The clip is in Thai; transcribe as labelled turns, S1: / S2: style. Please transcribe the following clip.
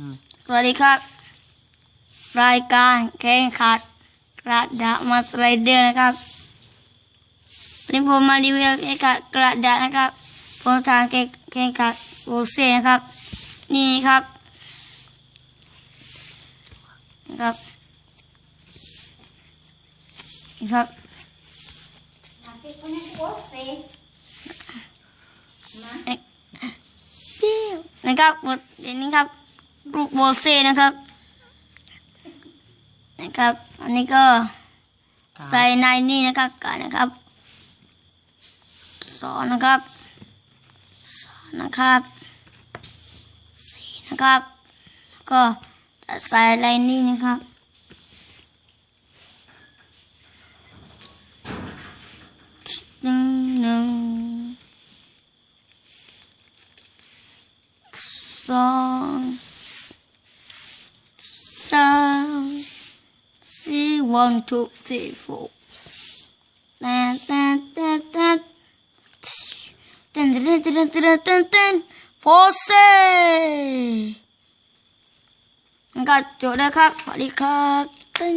S1: อืม
S2: สวัสดีครับ รายการแข่งขันกระดาษมาสไลเดอร์นะครับวันนี้ผมมารีวิวแข่งขันกระดาษนะครับผมทางแข่งแข่งขันโอเซ่นะครับ นี่ครับนะครับนี่ครับนะครับบทเรียนนี้ครับ รูปโบเซ่นะครับ นะครับ อันนี้ก็ใส่ในนี่นะครับกันนะครับสองนะครับสามนะครับสี่นะครับแล้วก็จะใส่อะไรนี่นะครับหนึ่งหนึ่งสองสามสี่ one two three four ตันตันตันตันตันตันตันตันตันตันโฟเซ่งั้นก็จบแล้วครับสวัสดีครับตึ้ง